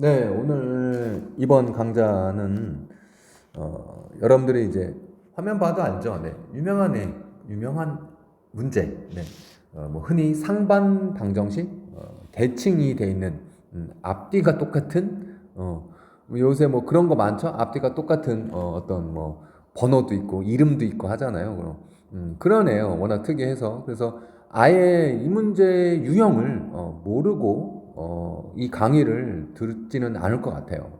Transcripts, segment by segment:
네, 오늘 이번 강좌는 어, 여러분들이 이제 화면 봐도 알죠? 네, 유명한 애, 유명한 문제. 네, 어, 뭐 흔히 상반 방정식, 어, 대칭이 돼 있는 음, 앞뒤가 똑같은 어, 뭐 요새 뭐 그런 거 많죠? 앞뒤가 똑같은 어, 어떤 뭐 번호도 있고 이름도 있고 하잖아요. 그럼 음, 그러네요. 워낙 특이해서 그래서 아예 이 문제 유형을 어, 모르고 어, 이 강의를 듣지는 않을 것 같아요.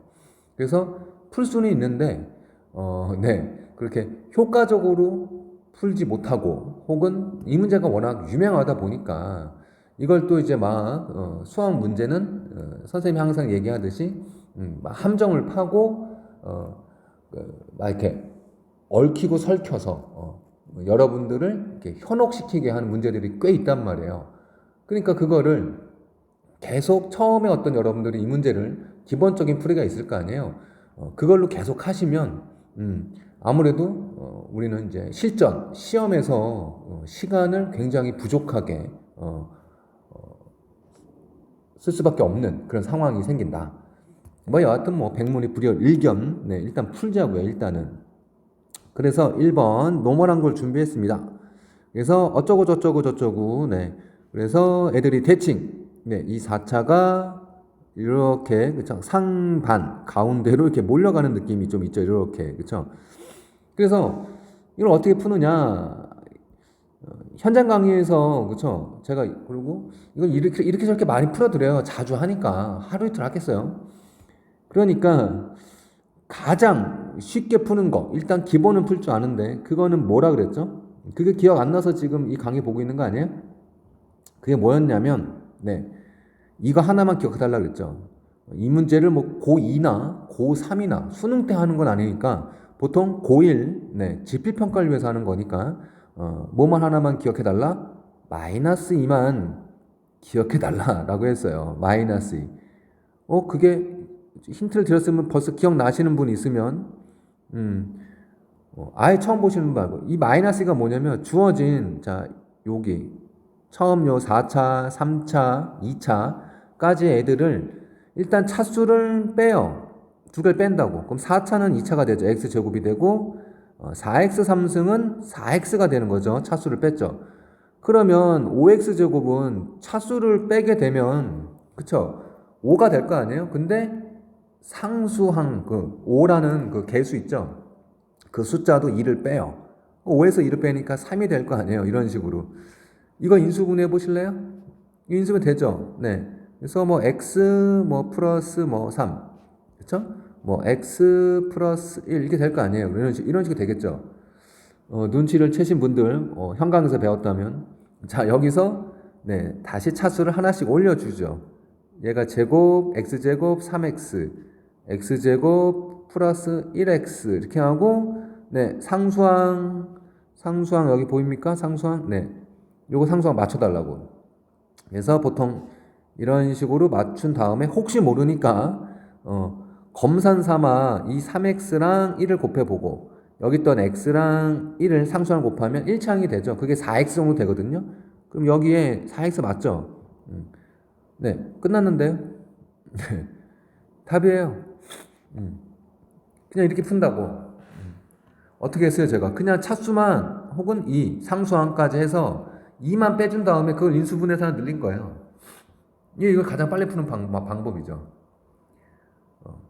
그래서 풀 수는 있는데 어, 네 그렇게 효과적으로 풀지 못하고 혹은 이 문제가 워낙 유명하다 보니까 이걸 또 이제 막 어, 수학 문제는 어, 선생님이 항상 얘기하듯이 음, 막 함정을 파고 어, 그, 막 이렇게 얽히고 설켜서 어, 여러분들을 이렇게 현혹시키게 하는 문제들이 꽤 있단 말이에요. 그러니까 그거를 계속 처음에 어떤 여러분들이 이 문제를 기본적인 풀이가 있을 거 아니에요. 어, 그걸로 계속 하시면 음, 아무래도 어, 우리는 이제 실전 시험에서 어, 시간을 굉장히 부족하게 어, 어, 쓸 수밖에 없는 그런 상황이 생긴다. 뭐 여하튼 뭐 백문이 불여 일견 네, 일단 풀자고요. 일단은 그래서 1번 노멀한 걸 준비했습니다. 그래서 어쩌고 저쩌고 저쩌고 네. 그래서 애들이 대칭 네, 이 4차가 이렇게 그쵸 상반 가운데로 이렇게 몰려가는 느낌이 좀 있죠. 이렇게 그쵸 그래서 이걸 어떻게 푸느냐 어, 현장 강의에서 그쵸 제가 그리고 이걸 이렇게 이렇게 저렇게 많이 풀어드려요. 자주 하니까 하루 이틀 하겠어요. 그러니까 가장 쉽게 푸는 거 일단 기본은 풀 줄 아는데 그거는 뭐라 그랬죠? 그게 기억 안 나서 지금 이 강의 보고 있는 거 아니에요? 그게 뭐였냐면 네 이거 하나만 기억해 달라 그랬죠. 이 문제를 뭐 고2나 고3이나 수능 때 하는 건 아니니까 보통 고1 네 지필 평가를 위해서 하는 거니까 어 뭐만 하나만 기억해 달라 마이너스 2만 기억해 달라 라고 했어요. 마이너스 2. 어 그게 힌트를 드렸으면 벌써 기억나시는 분 있으면 음, 어, 아예 처음 보시는 분 말고 이 마이너스가 뭐냐면 주어진 자 여기 처음 요 4차, 3차, 2차까지 애들을 일단 차수를 빼요. 두 개를 뺀다고. 그럼 4차는 2차가 되죠. x제곱이 되고 어, 4x 3승은 4x가 되는 거죠. 차수를 뺐죠. 그러면 5x제곱은 차수를 빼게 되면 그쵸? 5가 될 거 아니에요? 근데 상수항 그 5라는 그 개수 있죠. 그 숫자도 2를 빼요. 5에서 2를 빼니까 3이 될 거 아니에요. 이런 식으로. 이거 인수분해 보실래요? 인수분 되죠? 네. 그래서 뭐 x 뭐 플러스 뭐 3. 그렇죠? 뭐 x 플러스 1 이렇게 될 거 아니에요. 이런 식 이런 식으로 되겠죠. 어, 눈치를 채신 분들 어, 현강에서 배웠다면 자, 여기서 네, 다시 차수를 하나씩 올려 주죠. 얘가 제곱 x제곱 3x x제곱 플러스 1x 이렇게 하고 네 상수항 상수항 여기 보입니까 상수항 네 요거 상수항 맞춰달라고 그래서 보통 이런 식으로 맞춘 다음에 혹시 모르니까 어 검산 삼아 이 3x랑 1을 곱해보고 여기 있던 x랑 1을 상수항 곱하면 1창이 되죠 그게 4x 정도 되거든요 그럼 여기에 4x 맞죠 음. 네 끝났는데요 네. 답이에요 음. 그냥 이렇게 푼다고. 음. 어떻게 했어요, 제가? 그냥 차수만 혹은 이 상수항까지 해서 2만 빼준 다음에 그걸 인수분해서 늘린 거예요. 이게 이거 가장 빨리 푸는 방, 방법이죠. 어.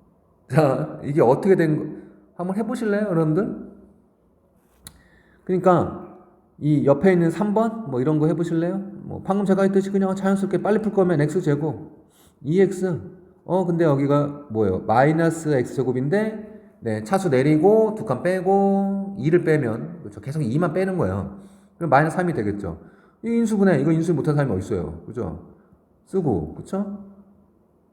자, 이게 어떻게 된 거, 한번 해보실래요, 여러분들? 그러니까, 이 옆에 있는 3번, 뭐 이런 거 해보실래요? 뭐, 방금 제가 했듯이 그냥 자연스럽게 빨리 풀 거면 x제곱, 2x, 어, 근데 여기가 뭐예요? 마이너스 x제곱인데, 네, 차수 내리고, 두 칸 빼고, 2를 빼면, 그렇죠. 계속 2만 빼는 거예요. 그럼 마이너스 3이 되겠죠. 이 인수분해, 이거 인수 못한 사람이 어딨어요. 그죠? 쓰고, 그쵸?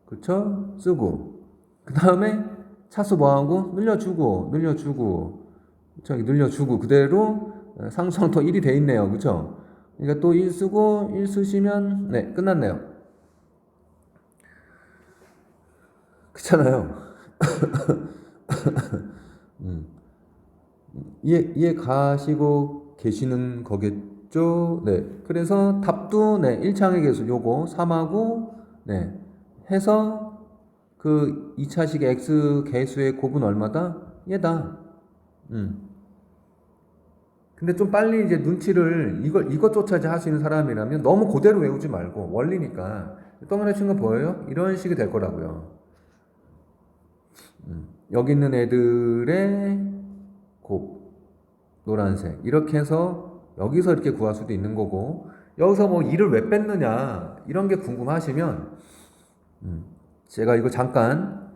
그쵸? 쓰고. 그 다음에 차수 뭐하고? 늘려주고, 늘려주고, 그쵸? 늘려주고, 그대로 상수항 더 1이 돼 있네요. 그쵸? 그러니까 또 1 쓰고, 1 쓰시면, 네, 끝났네요. 그렇잖아요. 음. 이해, 이해 가시고 계시는 거겠 죠? 네. 그래서 답도, 네, 1창의 개수 요거 3하고, 네, 해서 그그 2차식 x 개수의 곱은 얼마다? 얘다. 음. 근데 좀 빨리 이제 눈치를 이걸 이것조차지 할수 있는 사람이라면 너무 그대로 외우지 말고 원리니까 동그라미 친거 보여요? 이런 식이 될 거라고요. 음. 여기 있는 애들의 곱 노란색 이렇게 해서 여기서 이렇게 구할 수도 있는 거고 여기서 뭐 2를 왜 뺐느냐 이런 게 궁금하시면 음. 제가 이거 잠깐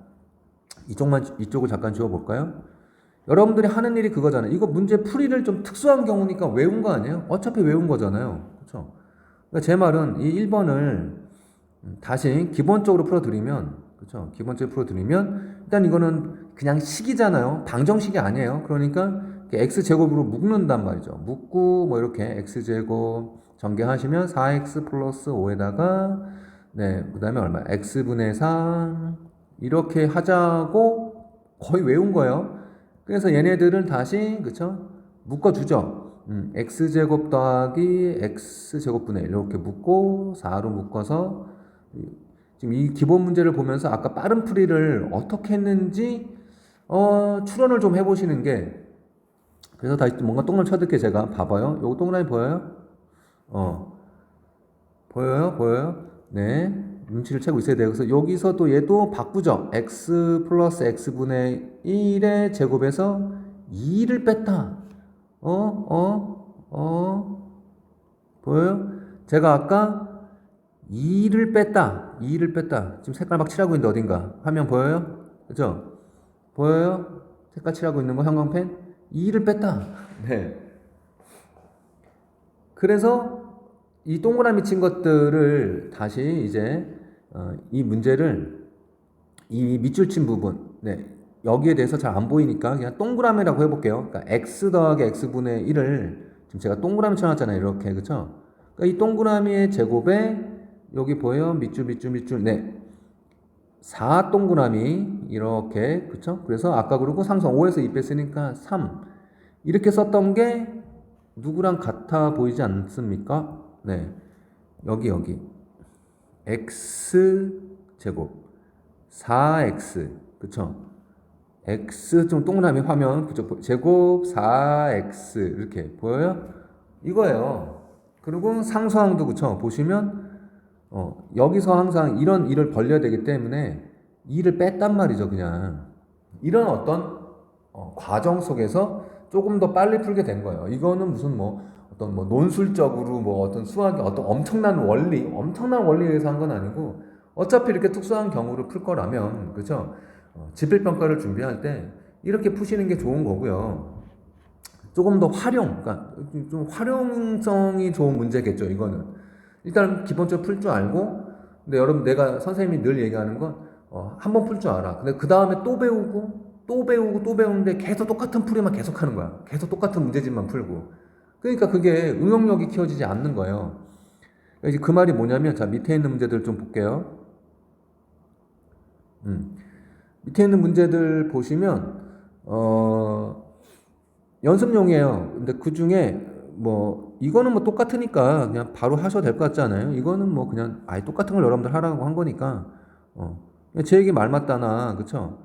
이쪽만 이쪽을 잠깐 지워 볼까요? 여러분들이 하는 일이 그거잖아요. 이거 문제 풀이를 좀 특수한 경우니까 외운 거 아니에요? 어차피 외운 거잖아요. 그렇죠? 그러니까 제 말은 이 1번을 다시 기본적으로 풀어 드리면 그렇죠? 기본적으로 풀어 드리면 일단 이거는 그냥 식이잖아요. 방정식이 아니에요. 그러니까 x 제곱으로 묶는단 말이죠. 묶고 뭐 이렇게 x 제곱 전개하시면 4x 플러스 5에다가 네 그다음에 얼마? x 분의 3 이렇게 하자고 거의 외운 거예요. 그래서 얘네들을 다시 그쵸 묶어 주죠. 음, x 제곱 더하기 x 제곱분의 1 이렇게 묶고 4로 묶어서 지금 이 기본 문제를 보면서 아까 빠른 풀이를 어떻게 했는지 어, 추론을 좀 해보시는 게 그래서 다시 또 뭔가 동그라미 쳐둘게 제가 봐봐요. 요거 동그라미 보여요? 어 보여요? 보여요? 네 눈치를 채고 있어야 돼요. 그래서 여기서 또 얘도 바꾸죠. x 플러스 x분의 1의 제곱에서 2를 뺐다. 어? 어? 어? 보여요? 제가 아까 2를 뺐다. 2를 뺐다. 지금 색깔 막 칠하고 있는데 어딘가. 화면 보여요? 그죠? 보여요? 색깔 칠하고 있는 거 형광펜? 2를 뺐다. 네. 그래서 이 동그라미 친 것들을 다시 이제 어, 이 문제를 이 밑줄 친 부분, 네, 여기에 대해서 잘 안 보이니까 그냥 동그라미라고 해볼게요. 그러니까 x 더하기 x분의 1을 지금 제가 동그라미 쳐놨잖아요. 이렇게 그쵸? 그러니까 이 동그라미의 제곱에 여기 보여요? 밑줄 밑줄 밑줄 네. 4 동그라미 이렇게 그쵸? 그래서 아까 그러고 상성 5에서 2 뺐으니까 3 이렇게 썼던 게 누구랑 같아 보이지 않습니까? 네. 여기 여기 x 제곱 4x 그쵸? x 좀 동그라미 화면 그쵸? 제곱 4x 이렇게 보여요? 이거예요. 그리고 상수항도 그쵸? 보시면 어, 여기서 항상 이런 일을 벌려야 되기 때문에 일을 뺐단 말이죠, 그냥. 이런 어떤 어, 과정 속에서 조금 더 빨리 풀게 된 거예요. 이거는 무슨 뭐 어떤 뭐 논술적으로 뭐 어떤 수학의 어떤 엄청난 원리, 엄청난 원리에 의해서 한 건 아니고 어차피 이렇게 특수한 경우를 풀 거라면 그죠? 어, 지필평가를 준비할 때 이렇게 푸시는 게 좋은 거고요. 조금 더 활용, 그러니까 좀 활용성이 좋은 문제겠죠, 이거는. 일단 기본적으로 풀 줄 알고, 근데 여러분 내가 선생님이 늘 얘기하는 건, 어, 한 번 풀 줄 알아. 근데 그 다음에 또 배우고, 또 배우고, 또 배우는데 계속 똑같은 풀이만 계속 하는 거야. 계속 똑같은 문제집만 풀고. 그러니까 그게 응용력이 키워지지 않는 거예요. 이제 그 말이 뭐냐면, 자, 밑에 있는 문제들 좀 볼게요. 음. 밑에 있는 문제들 보시면, 어, 연습용이에요. 근데 그 중에 뭐 이거는 뭐 똑같으니까 그냥 바로 하셔도 될 것 같지 않아요? 이거는 뭐 그냥 아예 똑같은 걸 여러분들 하라고 한 거니까 어. 제 얘기 말 맞다나 그쵸?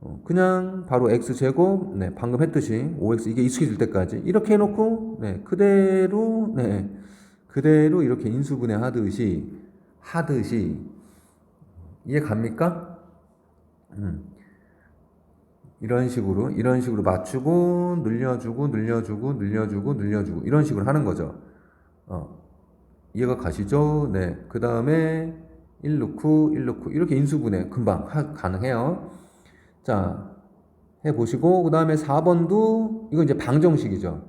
어, 그냥 바로 x 제곱 네 방금 했듯이 5x 이게 익숙해질 때까지 이렇게 해놓고 네 그대로 네 그대로 이렇게 인수분해 하듯이 하듯이 이해 갑니까? 음. 이런 식으로 이런 식으로 맞추고 늘려주고 늘려주고 늘려주고 늘려주고 이런 식으로 하는 거죠. 어, 이해가 가시죠? 네. 그 다음에 1 넣고 1 넣고 이렇게 인수분해 금방 하, 가능해요. 자 해보시고 그 다음에 4번도 이거 이제 방정식이죠.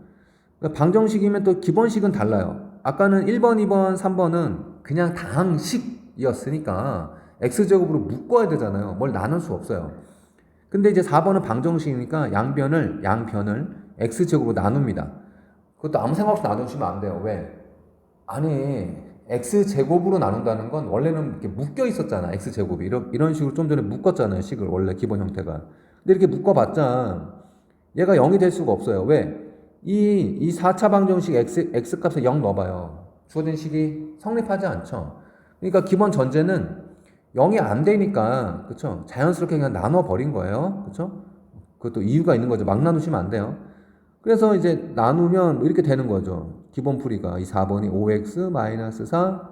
그러니까 방정식이면 또 기본식은 달라요. 아까는 1번, 2번, 3번은 그냥 당식이었으니까 x제곱으로 묶어야 되잖아요. 뭘 나눌 수 없어요. 근데 이제 4번은 방정식이니까 양변을 양변을 x제곱으로 나눕니다. 그것도 아무 생각 없이 나누시면 안 돼요. 왜? 아니 x제곱으로 나눈다는 건 원래는 이렇게 묶여 있었잖아. x제곱이 이런, 이런 식으로 좀 전에 묶었잖아요. 식을 원래 기본 형태가. 근데 이렇게 묶어봤자 얘가 0이 될 수가 없어요. 왜? 이, 이 4차 방정식 x, x 값에 0 넣어봐요. 주어진 식이 성립하지 않죠. 그러니까 기본 전제는 0이 안 되니까 그쵸? 자연스럽게 그냥 나눠 버린 거예요. 그쵸? 그것도 이유가 있는 거죠. 막 나누시면 안 돼요. 그래서 이제 나누면 이렇게 되는 거죠. 기본 풀이가 이 4번이 5x 마이너스 4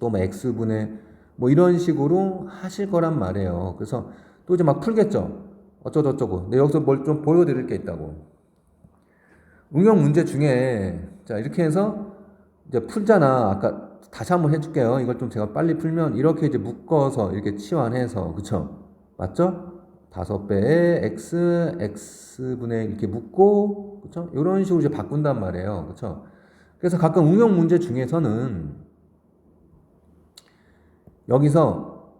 또 뭐 x분의 뭐 이런 식으로 하실 거란 말이에요. 그래서 또 이제 막 풀겠죠? 어쩌고저쩌고. 근데 여기서 뭘 좀 보여드릴 게 있다고. 응용 문제 중에 자 이렇게 해서 이제 풀잖아. 아까 다시 한번 해줄게요. 이걸 좀 제가 빨리 풀면 이렇게 이제 묶어서 이렇게 치환해서 그쵸? 맞죠? 다섯 배의 x x분의 이렇게 묶고 그쵸? 이런 식으로 이제 바꾼단 말이에요. 그쵸? 그래서 가끔 응용 문제 중에서는 여기서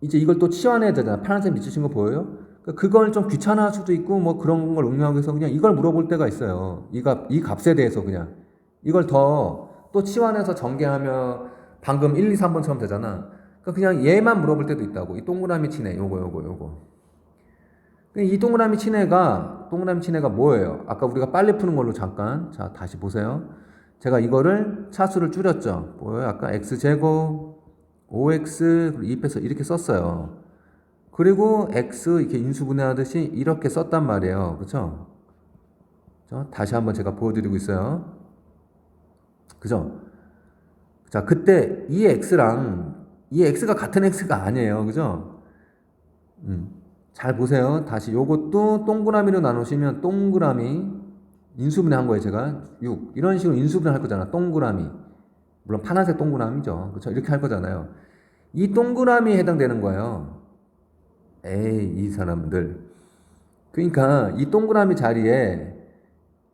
이제 이걸 또 치환해야 되잖아 파란색 비추신 거 보여요? 그러니까 그걸 좀 귀찮아할 수도 있고 뭐 그런 걸 응용하기 위해서 그냥 이걸 물어볼 때가 있어요. 이 값 이 값에 대해서 그냥. 이걸 더 또 치환해서 전개하면 방금 1, 2, 3번처럼 되잖아. 그러니까 그냥 얘만 물어볼 때도 있다고. 이 동그라미 치네. 요거 요거 요거. 이 동그라미 친애가 동그라미 친애가 뭐예요? 아까 우리가 빨리 푸는 걸로 잠깐 자 다시 보세요. 제가 이거를 차수를 줄였죠. 뭐예요? 아까 x 제곱 5x 그리고 2 빼서 이렇게 썼어요. 그리고 x 이렇게 인수분해하듯이 이렇게 썼단 말이에요. 그렇죠? 다시 한번 제가 보여드리고 있어요. 그죠? 자, 그때 이 x랑 이 x가 같은 x가 아니에요. 그죠? 음. 잘 보세요. 다시 요것도 동그라미로 나누시면 동그라미 인수분해 한 거예요, 제가. 6. 이런 식으로 인수분해 할 거잖아. 동그라미. 물론 파란색 동그라미죠. 그렇죠? 이렇게 할 거잖아요. 이 동그라미에 해당되는 거예요. 에이, 이 사람들. 그러니까 이 동그라미 자리에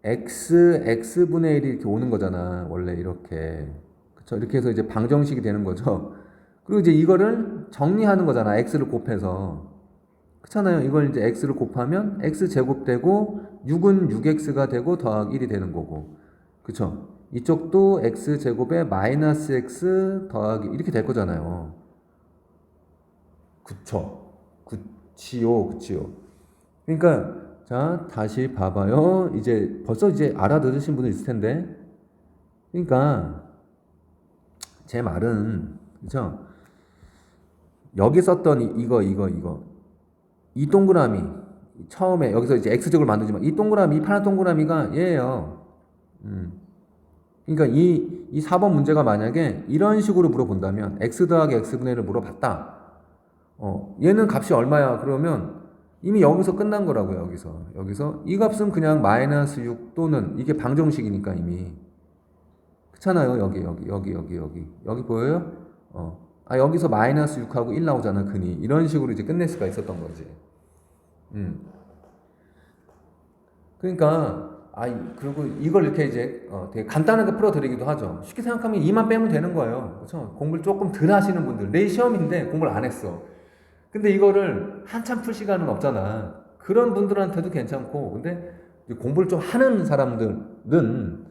x x분의 1이 이렇게 오는 거잖아. 원래 이렇게. 그쵸? 이렇게 해서 이제 방정식이 되는 거죠. 그리고 이제 이거를 정리하는 거잖아. x를 곱해서. 그렇잖아요. 이걸 이제 x를 곱하면 x 제곱되고 6은 6x가 되고 더하기 1이 되는 거고. 그쵸? 이쪽도 x 제곱에 마이너스 x 더하기 이렇게 될 거잖아요. 그쵸? 그치요, 그치요. 그러니까 자, 다시 봐봐요. 이제 벌써 이제 알아들으신 분들 있을 텐데. 그러니까 제 말은 그죠? 여기 썼던 이- 이거 이거 이거 이 동그라미 처음에 여기서 이제 x축을 만들지만 이 동그라미 이 파란 동그라미가 얘예요. 음. 그러니까 이, 이 4번 문제가 만약에 이런 식으로 물어본다면 x 더하기 x분의 1을 물어봤다. 어, 얘는 값이 얼마야? 그러면 이미 여기서 끝난 거라고요, 여기서. 여기서 이 값은 그냥 마이너스 6 또는 이게 방정식이니까 이미. 그렇잖아요, 여기, 여기, 여기, 여기, 여기. 여기 보여요? 어. 아, 여기서 마이너스 6하고 1 나오잖아, 근이. 이런 식으로 이제 끝낼 수가 있었던 거지. 음. 그러니까, 아, 이- 그리고 이걸 이렇게 이제 어, 되게 간단하게 풀어드리기도 하죠. 쉽게 생각하면 2만 빼면 되는 거예요. 그렇죠? 공부를 조금 덜 하시는 분들. 내일 시험인데 공부를 안 했어. 근데 이거를 한참 풀 시간은 없잖아. 그런 분들한테도 괜찮고, 근데 공부를 좀 하는 사람들은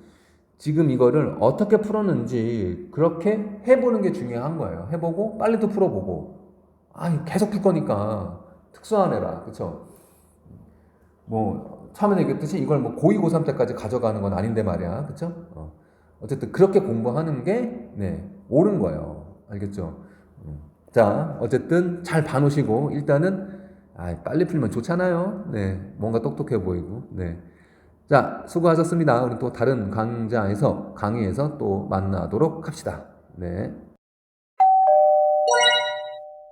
지금 이거를 어떻게 풀었는지 그렇게 해보는 게 중요한 거예요. 해보고 빨리도 풀어보고. 아, 계속 풀 거니까 특수한 애라, 그쵸? 뭐 처음에 얘기했듯이 이걸 뭐 고2, 고3 때까지 가져가는 건 아닌데 말이야, 그쵸? 어. 어쨌든 그렇게 공부하는 게 네, 옳은 거예요. 알겠죠? 음. 자, 어쨌든 잘 봐놓으시고 일단은 아, 빨리 풀면 좋잖아요. 네, 뭔가 똑똑해 보이고. 네. 자, 수고하셨습니다. 우리 또 다른 강좌에서 강의에서 또 만나도록 합시다. 네.